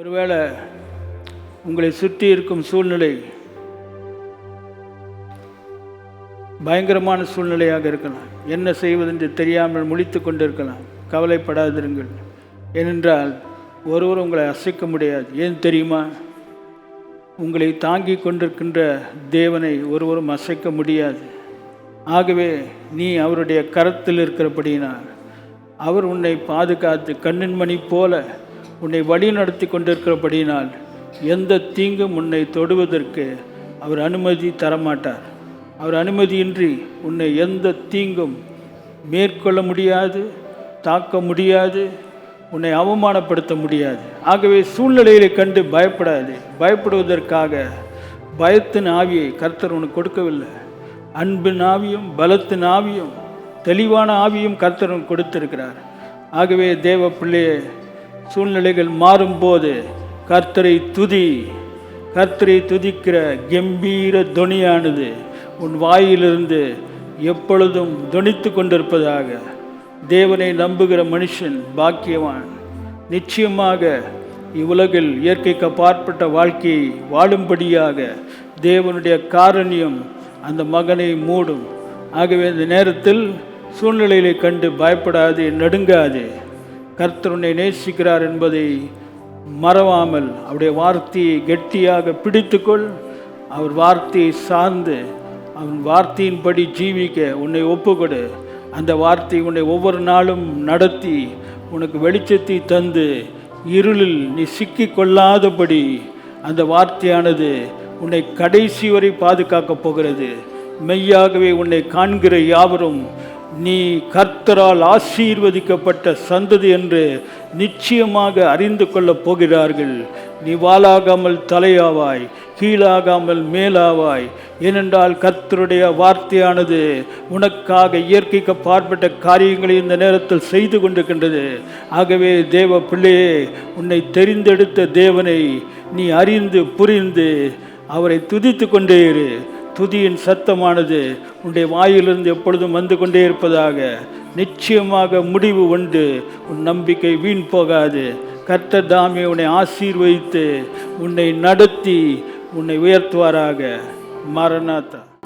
ஒருவேளை உங்களை சுற்றி இருக்கும் சூழ்நிலை பயங்கரமான சூழ்நிலையாக இருக்கலாம். என்ன செய்வதென்று தெரியாமல் முழித்து கொண்டிருக்கலாம். கவலைப்படாதிருங்கள். ஏனென்றால் ஒருவர் உங்களை அசைக்க முடியாது. ஏன் தெரியுமா? உங்களை தாங்கி கொண்டிருக்கின்ற தேவனை ஒருவரும் அசைக்க முடியாது. ஆகவே நீ அவருடைய கரத்தில் இருக்கிறபடியினால் அவர் உன்னை பாதுகாத்து கண்ணின் மணி போல உன்னை வழி நடத்தி கொண்டிருக்கிறபடியினால் எந்த தீங்கும் உன்னை தொடுவதற்கு அவர் அனுமதி தரமாட்டார். அவர் அனுமதியின்றி உன்னை எந்த தீங்கும் மேற்கொள்ள முடியாது தாக்க முடியாது உன்னை அவமானப்படுத்த முடியாது. ஆகவே சூழ்நிலைகளை கண்டு பயப்படாது. பயப்படுவதற்காக பயத்தின் ஆவியை கர்த்தர் உனக்கு கொடுக்கவில்லை. அன்பின் ஆவியும் பலத்தின் ஆவியும் தெளிவான ஆவியும் கர்த்தர் உனக்கு கொடுத்திருக்கிறார். ஆகவே தேவ பிள்ளையே சூழ்நிலைகள் மாறும்போது கர்த்தரை துதி. கர்த்தரை துதிக்கிற கம்பீர தொனியானது உன் வாயிலிருந்து எப்பொழுதும் துணித்து கொண்டிருப்பதாக தேவனை நம்புகிற மனுஷன் பாக்கியவான். நிச்சயமாக இவ்வுலகில் இயற்கைக்கு அப்பாற்பட்ட வாழ்க்கையை வாழும்படியாக தேவனுடைய காரணியம் அந்த மகனை மூடும். ஆகவே இந்த நேரத்தில் சூழ்நிலைகளை கண்டு பயப்படாது நடுங்காது. கர்த்தர் உன்னை நேசிக்கிறார் என்பதை மறவாமல் அவருடைய வார்த்தையை கெட்டியாக பிடித்துக்கொள். அவர் வார்த்தையை சார்ந்து அவன் வார்த்தையின்படி ஜீவிக்க உன்னை ஒப்புக்கொடு. அந்த வார்த்தை உன்னை ஒவ்வொரு நாளும் நடத்தி உனக்கு வெளிச்சத்தை தந்து இருளில் நீ சிக்கி கொள்ளாதபடி அந்த வார்த்தையானது உன்னை கடைசி வரை பாதுகாக்கப் போகிறது. மெய்யாகவே உன்னை காண்கிற யாவரும் நீ கர்த்தரால் ஆசீர்வதிக்கப்பட்ட சந்ததி என்று நிச்சயமாக அறிந்து கொள்ளப் போகிறார்கள். நீ வாளாகாமல் தலையாவாய் கீழாகாமல் மேலாவாய். ஏனென்றால் கர்த்தருடைய வார்த்தையானது உனக்காக இயற்கைக்கு பார்ப்பட்ட காரியங்களை இந்த நேரத்தில் செய்து கொண்டிருக்கின்றது. ஆகவே தேவ பிள்ளையே உன்னை தெரிந்தெடுத்த தேவனை நீ அறிந்து புரிந்து அவரை துதித்து கொண்டே இரு. துதியின் சத்தமானது உன்னுடைய வாயிலிருந்து எப்பொழுதும் வந்து கொண்டே இருப்பதாக நிச்சயமாக முடிவு உண்டு. உன் நம்பிக்கை வீண் போகாது. கர்த்த தாமே உன்னை ஆசீர்வதித்து உன்னை நடத்தி உன்னை உயர்த்துவாராக. மரணாத்தா